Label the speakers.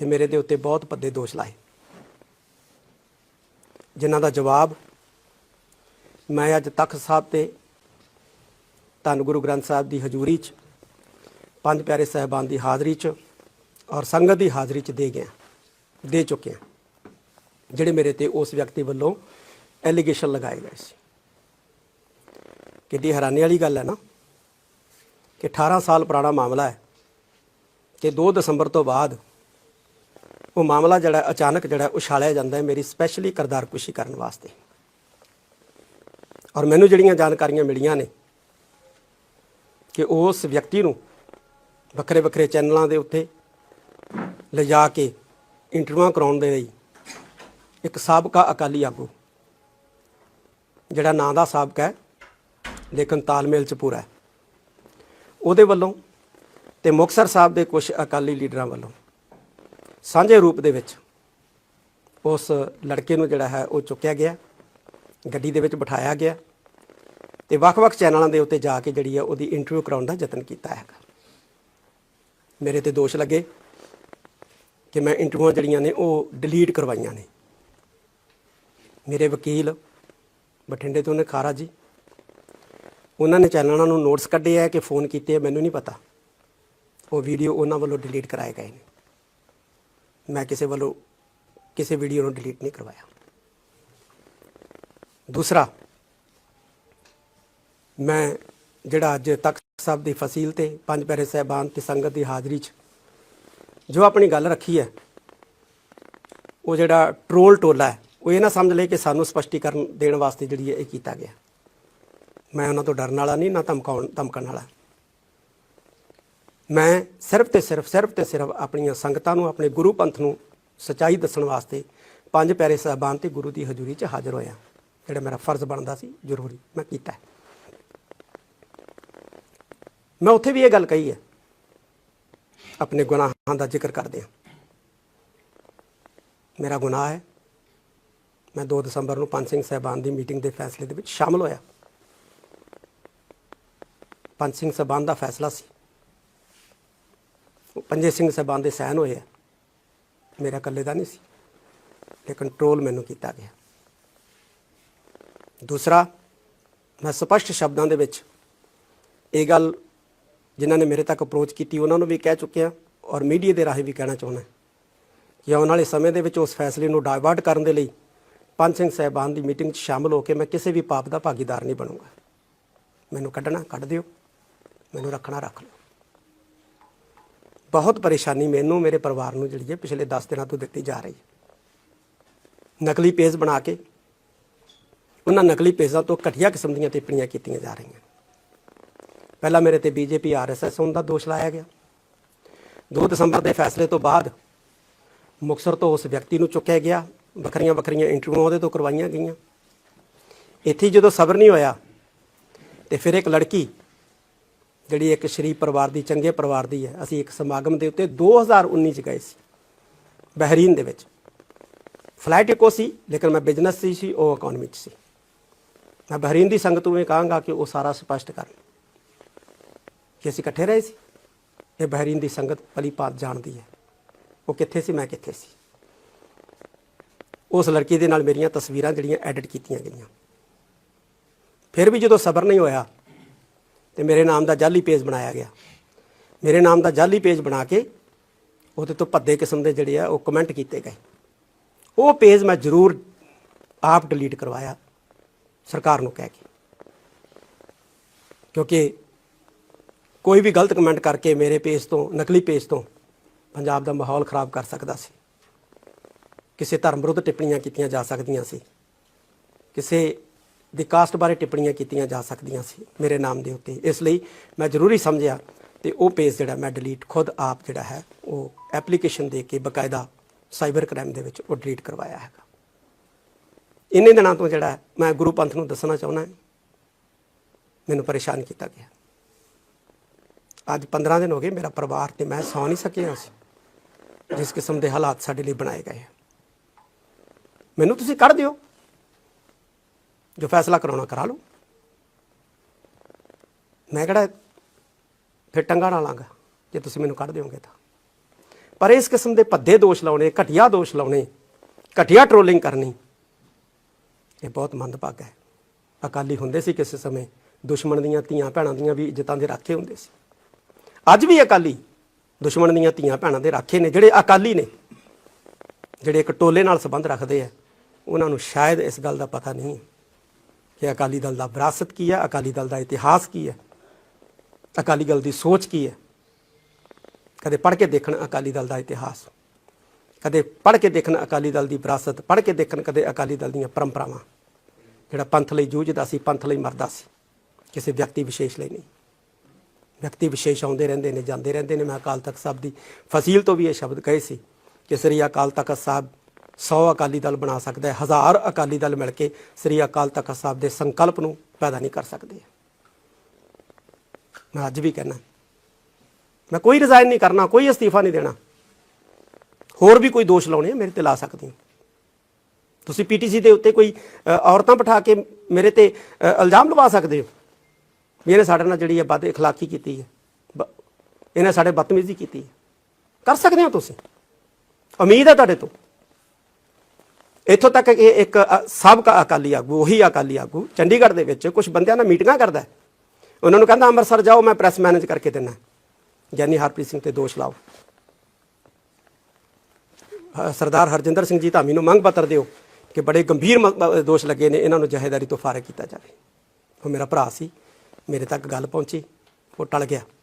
Speaker 1: ਤੇ ਮੇਰੇ ਦੇ ਉੱਤੇ ਬਹੁਤ ਪੱਦੇ ਦੋਸ਼ ਲਾਏ। ਜਿਨ੍ਹਾਂ ਦਾ ਜਵਾਬ ਮੈਂ ਅੱਜ ਤਖਤ ਸਾਹਿਬ ਤੇ ਧੰਨ ਗੁਰੂ ਗ੍ਰੰਥ ਸਾਹਿਬ ਦੀ ਹਜ਼ੂਰੀ 'ਚ, ਪੰਜ ਪਿਆਰੇ ਸਾਹਿਬਾਨ ਦੀ ਹਾਜ਼ਰੀ 'ਚ ਔਰ ਸੰਗਤ ਦੀ ਹਾਜ਼ਰੀ 'ਚ ਦੇ ਗਿਆ, ਦੇ ਚੁੱਕਿਆ, ਜਿਹੜੇ ਮੇਰੇ ਤੇ ਉਸ ਵਿਅਕਤੀ ਵੱਲੋਂ ਐਲੀਗੇਸ਼ਨ ਲਗਾਏ ਗਏ ਸੀ। ਕਿੱਡੀ ਹੈਰਾਨੀ ਵਾਲੀ ਗੱਲ ਹੈ ਨਾ ਕਿ 18 ਸਾਲ ਪੁਰਾਣਾ ਮਾਮਲਾ ਹੈ ਕਿ 2 ਦਸੰਬਰ ਤੋਂ ਬਾਅਦ ਉਹ ਮਾਮਲਾ ਜਿਹੜਾ ਅਚਾਨਕ ਜਿਹੜਾ ਉਛਾਲਿਆ ਜਾਂਦਾ ਹੈ ਮੇਰੀ ਸਪੈਸ਼ਲੀ ਕਰਦਾਰਕੁਸ਼ੀ ਕਰਨ ਵਾਸਤੇ। ਔਰ ਮੈਨੂੰ ਜਿਹੜੀਆਂ ਜਾਣਕਾਰੀਆਂ ਮਿਲੀਆਂ ਨੇ ਕਿ ਉਸ ਵਿਅਕਤੀ ਨੂੰ ਵੱਖਰੇ ਵੱਖਰੇ ਚੈਨਲਾਂ ਦੇ ਉੱਤੇ ਲਿਜਾ ਕੇ ਇੰਟਰਵਿਊਆਂ ਕਰਾਉਣ ਦੇ ਲਈ ਇੱਕ ਸਾਬਕਾ ਅਕਾਲੀ ਆਗੂ, ਜਿਹੜਾ ਨਾਂ ਦਾ ਸਾਬਕਾ ਹੈ ਲੇਕਿਨ ਤਾਲਮੇਲ ਚ ਪੂਰਾ ਹੈ। ਉਹਦੇ ਵੱਲੋਂ ਤੇ ਮੁਕਤਸਰ ਸਾਹਿਬ ਦੇ ਕੁਝ ਅਕਾਲੀ ਲੀਡਰਾਂ ਵੱਲੋਂ ਸਾਂਝੇ ਰੂਪ ਦੇ ਵਿੱਚ ਉਸ ਲੜਕੇ ਨੂੰ ਜਿਹੜਾ ਹੈ ਉਹ ਚੁੱਕਿਆ ਗਿਆ, ਗੱਡੀ ਦੇ ਵਿੱਚ ਬਿਠਾਇਆ ਗਿਆ ਤੇ ਵੱਖ-ਵੱਖ ਚੈਨਲਾਂ ਦੇ ਉੱਤੇ ਜਾ ਕੇ ਜਿਹੜੀ ਹੈ ਉਹਦੀ ਇੰਟਰਵਿਊ ਕਰਾਉਣ ਦਾ ਯਤਨ ਕੀਤਾ ਹੈਗਾ। ਮੇਰੇ ਤੇ ਦੋਸ਼ ਲੱਗੇ ਕਿ ਮੈਂ ਇੰਟਰਵਿਊਆਂ ਜਿਹੜੀਆਂ ਨੇ ਉਹ ਡਿਲੀਟ ਕਰਵਾਈਆਂ ਨੇ। ਮੇਰੇ ਵਕੀਲ ਬਠਿੰਡੇ ਤੋਂ ਨੇ, ਖਾਰਾ ਜੀ, ਉਹਨਾਂ ਨੇ ਚੈਨਲਾਂ ਨੂੰ ਨੋਟਸ ਕੱਢੇ ਆ ਕਿ ਫੋਨ ਕੀਤੇ ਆ, ਮੈਨੂੰ ਨਹੀਂ ਪਤਾ। ਉਹ ਵੀਡੀਓ ਉਹਨਾਂ ਵੱਲੋਂ ਡਿਲੀਟ ਕਰਾਏ ਗਏ ਨੇ। ਮੈਂ ਕਿਸੇ ਵੱਲੋਂ ਕਿਸੇ ਵੀਡੀਓ ਨੂੰ ਡਿਲੀਟ ਨਹੀਂ ਕਰਵਾਇਆ। ਦੂਸਰਾ, ਮੈਂ ਜਿਹੜਾ ਅੱਜ ਤਖਤ ਸਾਹਿਬ ਦੀ ਫਸੀਲ ਤੇ ਪੰਜ ਪਿਆਰੇ ਸਾਹਿਬਾਨ ਤੇ ਸੰਗਤ ਦੀ ਹਾਜ਼ਰੀ 'ਚ ਜੋ ਆਪਣੀ ਗੱਲ ਰੱਖੀ ਹੈ, ਉਹ ਜਿਹੜਾ ਟ੍ਰੋਲ ਟੋਲਾ ਹੈ, ਉਹ ਇਹ ਨਾ ਸਮਝ ਲਏ ਕਿ ਸਾਨੂੰ ਸਪਸ਼ਟੀਕਰਨ ਦੇਣ ਵਾਸਤੇ ਜਿਹੜੀ ਹੈ ਇਹ ਕੀਤਾ ਗਿਆ। ਮੈਂ ਉਹਨਾਂ ਤੋਂ ਡਰਨ ਵਾਲਾ ਨਹੀਂ, ਨਾ ਧਮਕਾਉਣ, ਧਮਕਣ ਵਾਲਾ। ਮੈਂ ਸਿਰਫ ਤੇ ਸਿਰਫ ਸਿਰਫ ਤੇ ਸਿਰਫ ਆਪਣੀਆਂ ਸੰਗਤਾਂ ਨੂੰ, ਆਪਣੇ ਗੁਰੂ ਪੰਥ ਨੂੰ ਸਚਾਈ ਦੱਸਣ ਵਾਸਤੇ ਪੰਜ ਪਿਆਰੇ ਸਾਹਿਬਾਨ ਤੇ ਗੁਰੂ ਦੀ ਹਜ਼ੂਰੀ 'ਚ ਹਾਜ਼ਰ ਹੋਇਆ। ਜਿਹੜਾ ਮੇਰਾ ਫਰਜ਼ ਬਣਦਾ ਸੀ, ਜ਼ਰੂਰੀ ਮੈਂ ਕੀਤਾ ਮੈਂ ਉੱਥੇ ਵੀ ਇਹ ਗੱਲ ਕਹੀ ਹੈ। ਆਪਣੇ ਗੁਨਾਹਾਂ ਦਾ ਜ਼ਿਕਰ ਕਰਦੇ ਹਾਂ। ਮੇਰਾ ਗੁਨਾਹ ਹੈ। ਮੈਂ 2 ਦਸੰਬਰ ਨੂੰ ਪੰਜ ਸਿੰਘ ਸਾਹਿਬਾਨ ਦੀ ਮੀਟਿੰਗ ਦੇ ਫੈਸਲੇ ਦੇ ਵਿੱਚ ਸ਼ਾਮਲ ਹੋਇਆ। ਪੰਜ ਸਿੰਘ ਸਾਹਿਬਾਨ ਦਾ ਫੈਸਲਾ ਸੀ। ਪੰਜੇ ਸਿੰਘ ਸਾਹਿਬਾਨ ਦੇ ਸਹਿਨ ਹੋਏ ਆ। ਮੇਰਾ ਇਕੱਲੇ ਦਾ ਨਹੀਂ ਸੀ। ਲੇਕਿਨ ਕੰਟਰੋਲ ਮੈਨੂੰ ਕੀਤਾ ਗਿਆ। ਦੂਸਰਾ, ਮੈਂ ਸਪਸ਼ਟ ਸ਼ਬਦਾਂ ਦੇ ਵਿੱਚ ਇਹ ਗੱਲ ਜਿਨ੍ਹਾਂ ਨੇ ਮੇਰੇ ਤੱਕ ਅਪਰੋਚ ਕੀਤੀ, ਉਹਨਾਂ ਨੂੰ ਵੀ ਕਹਿ ਚੁੱਕਿਆ ਔਰ ਮੀਡੀਆ ਦੇ ਰਾਹੀਂ ਵੀ ਕਹਿਣਾ ਚਾਹੁੰਦਾ ਕਿ ਆਉਣ ਵਾਲੇ ਸਮੇਂ ਦੇ ਵਿੱਚ ਉਸ ਫੈਸਲੇ ਨੂੰ ਡਾਇਵਰਟ ਕਰਨ ਦੇ ਲਈ ਪੰਜ ਸਿੰਘ ਸਾਹਿਬਾਨ ਦੀ ਮੀਟਿੰਗ 'ਚ ਸ਼ਾਮਲ ਹੋ ਕੇ ਮੈਂ ਕਿਸੇ ਵੀ ਪਾਪ ਦਾ ਭਾਗੀਦਾਰ ਨਹੀਂ ਬਣੂੰਗਾ। ਮੈਨੂੰ ਕੱਢਣਾ ਕੱਢ ਦਿਓ। ਮੈਨੂੰ ਰੱਖਣਾ ਰੱਖ ਲਓ। ਬਹੁਤ ਪਰੇਸ਼ਾਨੀ ਮੈਨੂੰ, ਮੇਰੇ ਪਰਿਵਾਰ ਨੂੰ ਜਿਹੜੀ ਹੈ ਪਿਛਲੇ 10 ਦਿਨਾਂ ਤੋਂ ਦਿੱਤੀ ਜਾ ਰਹੀ ਹੈ। ਨਕਲੀ ਪੇਜ ਬਣਾ ਕੇ, ਉਹਨਾਂ ਨਕਲੀ ਪੇਜਾਂ ਤੋਂ ਘਟੀਆ ਕਿਸਮ ਦੀਆਂ ਟਿੱਪਣੀਆਂ ਕੀਤੀਆਂ ਜਾ ਰਹੀਆਂ। ਪਹਿਲਾਂ ਮੇਰੇ ਤੇ ਬੀਜੇਪੀ, ਆਰਐਸਐਸ ਹੋਣ ਦਾ ਦੋਸ਼ ਲਾਇਆ ਗਿਆ। 2 ਦਸੰਬਰ ਦੇ ਫੈਸਲੇ ਤੋਂ ਬਾਅਦ ਮੁਕਤਸਰ ਤੋਂ ਉਸ ਵਿਅਕਤੀ ਨੂੰ ਚੁੱਕਿਆ ਗਿਆ। ਵੱਖਰੀਆਂ ਵੱਖਰੀਆਂ ਇੰਟਰਵਿਊਆਂ ਉਹਦੇ ਤੋਂ ਕਰਵਾਈਆਂ ਗਈਆਂ। ਇੱਥੇ ਜਦੋਂ ਸਬਰ ਨਹੀਂ ਹੋਇਆ ਤੇ ਫਿਰ ਇੱਕ ਲੜਕੀ ਜਿਹੜੀ ਇੱਕ ਸ਼ਰੀਫ ਪਰਿਵਾਰ ਦੀ, ਚੰਗੇ ਪਰਿਵਾਰ ਦੀ ਹੈ। ਅਸੀਂ ਇੱਕ ਸਮਾਗਮ ਦੇ ਉੱਤੇ 2019 ਚ ਗਏ ਸੀ, ਬਹਿਰੀਨ ਦੇ ਵਿੱਚ। ਫਲਾਈਟ ਇੱਕੋ ਸੀ, ਲੇਕਿਨ ਮੈਂ ਬਿਜ਼ਨਸ ਸੀ ਸੀ, ਉਹ ਇਕਨੋਮੀ ਚ ਸੀ। ਮੈਂ ਬਹਿਰੀਨ ਦੀ ਸੰਗਤ ਨੂੰ ਇਹ ਕਹਾਂਗਾ ਕਿ ਉਹ ਸਾਰਾ ਸਪਸ਼ਟ ਕਰਨ ਕਿ ਅਸੀਂ ਇਕੱਠੇ ਰਹੇ ਸੀ। ਇਹ ਬਹਿਰੀਨ ਦੀ ਸੰਗਤ ਭਲੀ ਭਾਤ ਜਾਣਦੀ ਹੈ। ਉਹ ਕਿੱਥੇ ਸੀ, ਮੈਂ ਕਿੱਥੇ ਸੀ? ਉਸ ਲੜਕੀ ਦੇ ਨਾਲ ਮੇਰੀਆਂ ਤਸਵੀਰਾਂ ਜਿਹੜੀਆਂ ਐਡਿਟ ਕੀਤੀਆਂ ਗਈਆਂ। ਫਿਰ ਵੀ ਜਦੋਂ ਸਬਰ ਨਹੀਂ ਹੋਇਆ ਤੇ ਮੇਰੇ ਨਾਮ ਦਾ ਜਾਲੀ ਪੇਜ ਬਣਾਇਆ ਗਿਆ। ਮੇਰੇ ਨਾਮ ਦਾ ਜਾਲੀ ਪੇਜ ਬਣਾ ਕੇ ਉਹਦੇ ਤੋਂ ਭੱਦੇ ਕਿਸਮ ਦੇ ਜਿਹੜੇ ਆ ਉਹ ਕਮੈਂਟ ਕੀਤੇ ਗਏ। ਉਹ ਪੇਜ ਮੈਂ ਜ਼ਰੂਰ ਆਪ ਡਿਲੀਟ ਕਰਵਾਇਆ, ਸਰਕਾਰ ਨੂੰ ਕਹਿ ਕੇ। ਕਿਉਂਕਿ ਕੋਈ ਵੀ ਗਲਤ ਕਮੈਂਟ ਕਰਕੇ ਮੇਰੇ ਪੇਜ ਤੋਂ, ਨਕਲੀ ਪੇਜ ਤੋਂ ਪੰਜਾਬ ਦਾ ਮਾਹੌਲ ਖਰਾਬ ਕਰ ਸਕਦਾ ਸੀ। ਕਿਸੇ ਧਰਮ ਵਿਰੁੱਧ ਟਿੱਪਣੀਆਂ ਕੀਤੀਆਂ ਜਾ ਸਕਦੀਆਂ ਸੀ। ਕਿਸੇ ਦੀ ਕਾਸਟ ਬਾਰੇ ਟਿੱਪਣੀਆਂ ਕੀਤੀਆਂ ਜਾ ਸਕਦੀਆਂ ਸੀ ਮੇਰੇ ਨਾਮ ਦੇ ਉੱਤੇ। ਇਸ ਲਈ ਮੈਂ ਜ਼ਰੂਰੀ ਸਮਝਿਆ ਤੇ ਉਹ ਪੇਜ ਜਿਹੜਾ ਮੈਂ ਡਿਲੀਟ ਖੁਦ ਆਪ ਜਿਹੜਾ ਹੈ, ਉਹ ਐਪਲੀਕੇਸ਼ਨ ਦੇ ਕੇ ਬਕਾਇਦਾ ਸਾਈਬਰ ਕ੍ਰਾਈਮ ਦੇ ਵਿੱਚ ਉਹ ਡਿਲੀਟ ਕਰਵਾਇਆ ਹੈਗਾ। ਇੰਨੇ ਦਿਨਾਂ ਤੋਂ ਜਿਹੜਾ ਮੈਂ ਗੁਰੂ ਪੰਥ ਨੂੰ ਦੱਸਣਾ ਚਾਹੁੰਦਾ ਮੈਨੂੰ ਪਰੇਸ਼ਾਨ ਕੀਤਾ ਗਿਆ। ਅੱਜ 15 ਦਿਨ ਹੋ ਗਏ ਮੇਰਾ ਪਰਿਵਾਰ ਤੇ ਮੈਂ ਸੌ ਨਹੀਂ ਸਕਿਆ ਸੀ, ਜਿਸ ਕਿਸਮ ਦੇ ਹਾਲਾਤ ਸਾਡੇ ਲਈ ਬਣਾਏ ਗਏ ਮੈਨੂੰ ਤੁਸੀਂ ਕੱਢ ਦਿਓ। ਜੋ ਫੈਸਲਾ ਕਰਾਉਣਾ ਕਰਾ ਲਓ। ਮੈਂ ਕਿਹੜਾ ਫਿਰ ਟੰਗਾ ਨਾ ਲਾਂਗਾ ਜੇ ਤੁਸੀਂ ਮੈਨੂੰ ਕੱਢ ਦਿਓਗੇ ਤਾਂ। ਪਰ ਇਸ ਕਿਸਮ ਦੇ ਭੱਦੇ ਦੋਸ਼ ਲਾਉਣੇ, ਘਟੀਆ ਦੋਸ਼ ਲਾਉਣੇ, ਘਟੀਆ ਟ੍ਰੋਲਿੰਗ ਕਰਨੀ, ਇਹ ਬਹੁਤ ਮੰਦਭਾਗਾ ਹੈ। ਅਕਾਲੀ ਹੁੰਦੇ ਸੀ ਕਿਸੇ ਸਮੇਂ, ਦੁਸ਼ਮਣ ਦੀਆਂ ਧੀਆਂ ਭੈਣਾਂ ਦੀਆਂ ਵੀ ਇੱਜ਼ਤਾਂ ਦੇ ਰਾਖੇ ਹੁੰਦੇ ਸੀ। ਅੱਜ ਵੀ ਅਕਾਲੀ ਦੁਸ਼ਮਣ ਦੀਆਂ ਧੀਆਂ ਭੈਣਾਂ ਦੇ ਰਾਖੇ ਨੇ, ਜਿਹੜੇ ਅਕਾਲੀ ਨੇ, ਜਿਹੜੇ ਇੱਕ ਟੋਲੇ ਨਾਲ ਸੰਬੰਧ ਰੱਖਦੇ ਆ, ਉਹਨਾਂ ਨੂੰ ਸ਼ਾਇਦ ਇਸ ਗੱਲ ਦਾ ਪਤਾ ਨਹੀਂ। ਹੈ ਕਿ ਅਕਾਲੀ ਦਲ ਦਾ ਵਿਰਾਸਤ ਕੀ ਹੈ? ਅਕਾਲੀ ਦਲ ਦਾ ਇਤਿਹਾਸ ਕੀ ਹੈ? ਅਕਾਲੀ ਦਲ ਦੀ ਸੋਚ ਕੀ ਹੈ? ਕਦੇ ਪੜ੍ਹ ਕੇ ਦੇਖਣ ਅਕਾਲੀ ਦਲ ਦਾ ਇਤਿਹਾਸ, ਕਦੇ ਪੜ੍ਹ ਕੇ ਦੇਖਣ ਅਕਾਲੀ ਦਲ ਦੀ ਵਿਰਾਸਤ, ਪੜ੍ਹ ਕੇ ਦੇਖਣ ਕਦੇ ਅਕਾਲੀ ਦਲ ਦੀਆਂ ਪਰੰਪਰਾਵਾਂ। ਜਿਹੜਾ ਪੰਥ ਲਈ ਜੂਝਦਾ ਸੀ, ਪੰਥ ਲਈ ਮਰਦਾ ਸੀ, ਕਿਸੇ ਵਿਅਕਤੀ ਵਿਸ਼ੇਸ਼ ਲਈ ਨਹੀਂ। ਵਿਅਕਤੀ ਵਿਸ਼ੇਸ਼ ਆਉਂਦੇ ਰਹਿੰਦੇ ਨੇ, ਜਾਂਦੇ ਰਹਿੰਦੇ ਨੇ। ਮੈਂ ਅਕਾਲ ਤਖਤ ਸਾਹਿਬ ਦੀ ਫਸੀਲ ਤੋਂ ਵੀ ਇਹ ਸ਼ਬਦ ਕਹੇ ਸੀ ਕਿ ਸ੍ਰੀ ਅਕਾਲ ਤਖਤ ਸਾਹਿਬ 100 ਅਕਾਲੀ ਦਲ ਬਣਾ ਸਕਦਾ ਹੈ ਹਜ਼ਾਰ ਅਕਾਲੀ ਦਲ ਮਿਲ ਕੇ ਸ੍ਰੀ ਅਕਾਲ ਤਖਤ ਸਾਹਿਬ ਦੇ ਸੰਕਲਪ ਨੂੰ ਪੈਦਾ ਨਹੀਂ ਕਰ ਸਕਦੇ ਮੈਂ ਅੱਜ ਵੀ ਕਹਿਣਾ ਮੈਂ ਕੋਈ ਰਿਜ਼ਾਈਨ ਨਹੀਂ ਕਰਨਾ ਕੋਈ ਅਸਤੀਫਾ ਨਹੀਂ ਦੇਣਾ ਹੋਰ ਵੀ ਕੋਈ ਦੋਸ਼ ਲਾਉਣੇ ਆ ਮੇਰੇ ਤੇ ਲਾ ਸਕਦੇ ਹੋ ਤੁਸੀਂ ਪੀਟੀਸੀ ਦੇ ਉੱਤੇ ਕੋਈ ਅ, ਔਰਤਾਂ ਬਿਠਾ ਕੇ ਮੇਰੇ ਤੇ ਅ, ਇਲਜ਼ਾਮ ਲਵਾ ਸਕਦੇ ਹੋ ਵੀ ਇਹਨੇ ਸਾਡੇ ਨਾਲ ਜਿਹੜੀ ਹੈ ਬਦ اخلاقی ਕੀਤੀ ਹੈ ਬ- ਇਹਨੇ ਸਾਡੇ ਬਦਤਮੀਜ਼ੀ ਕੀਤੀ ਹੈ ਕਰ ਸਕਦੇ ਹੋ ਤੁਸੀਂ ਉਮੀਦ ਹੈ ਤੁਹਾਡੇ ਤੋਂ ਇੱਥੋਂ ਤੱਕ ਕਿ ਇੱਕ ਅ, ਸਾਬਕਾ ਅਕਾਲੀ ਆਗੂ ਉਹੀ ਅਕਾਲੀ ਆਗੂ ਚੰਡੀਗੜ੍ਹ ਦੇ ਵਿੱਚ ਕੁਝ ਬੰਦਿਆਂ ਨਾਲ ਮੀਟਿੰਗਾਂ ਕਰਦਾ ਉਹਨਾਂ ਨੂੰ ਕਹਿੰਦਾ ਅੰਮ੍ਰਿਤਸਰ ਜਾਓ ਮੈਂ ਪ੍ਰੈਸ ਮੈਨੇਜ ਕਰਕੇ ਦਿੰਦਾ ਗਿਆਨੀ ਹਰਪ੍ਰੀਤ ਸਿੰਘ ਤੇ ਦੋਸ਼ ਲਾਓ। ਅ, ਸਰਦਾਰ ਹਰਜਿੰਦਰ ਸਿੰਘ ਜੀ ਧਾਮੀ ਨੂੰ ਮੰਗ ਪੱਤਰ ਦਿਓ ਕਿ ਬੜੇ ਗੰਭੀਰ ਦੋਸ਼ ਲੱਗੇ ਨੇ ਇਹਨਾਂ ਨੂੰ ਜਹੇਦਾਰੀ ਤੋਂ ਫਾਰਗ ਕੀਤਾ ਜਾਵੇ। ਉਹ ਮੇਰਾ ਭਰਾ ਸੀ ਮੇਰੇ ਤੱਕ ਗੱਲ ਪਹੁੰਚੀ ਉਹ ਟਲ ਗਿਆ।